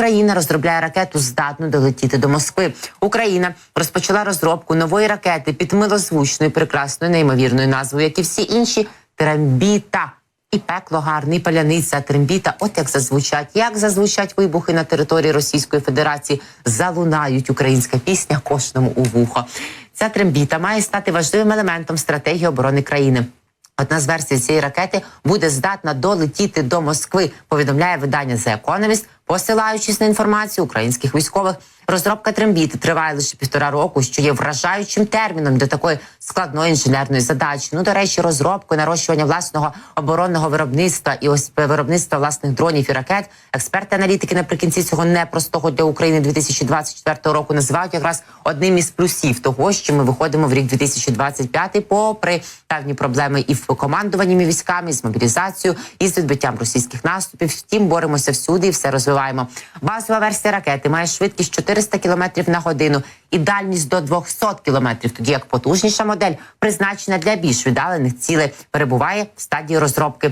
Україна розробляє ракету, здатну долетіти до Москви. Україна розпочала розробку нової ракети під милозвучною, прекрасною, неймовірною назвою, як і всі інші трембіта. І пекло гарне, і паляниця, трембіта. От як зазвучать, як зазвучать вибухи на території Російської Федерації, залунають українська пісня кожному у вухо. Ця трембіта має стати важливим елементом стратегії оборони країни. Одна з версій цієї ракети буде здатна долетіти до Москви. Повідомляє видання The Economist, посилаючись на інформацію українських військових. Розробка трембіти триває лише півтора року, що є вражаючим терміном для такої складної інженерної задачі. Ну до речі, розробку нарощування власного оборонного виробництва і ось виробництва власних дронів і ракет. Експерти-аналітики наприкінці цього непростого для України 2024 року називають якраз одним із плюсів того, що ми виходимо в рік 2025, попри певні проблеми і в командуванні військами, і з мобілізацією, і з відбиттям російських наступів. Втім, боремося всюди і все розвиваємо. Базова версія ракети має швидкість 400 км на годину і дальність до 200 км, тоді як потужніша модель, призначена для більш віддалених цілей, перебуває в стадії розробки.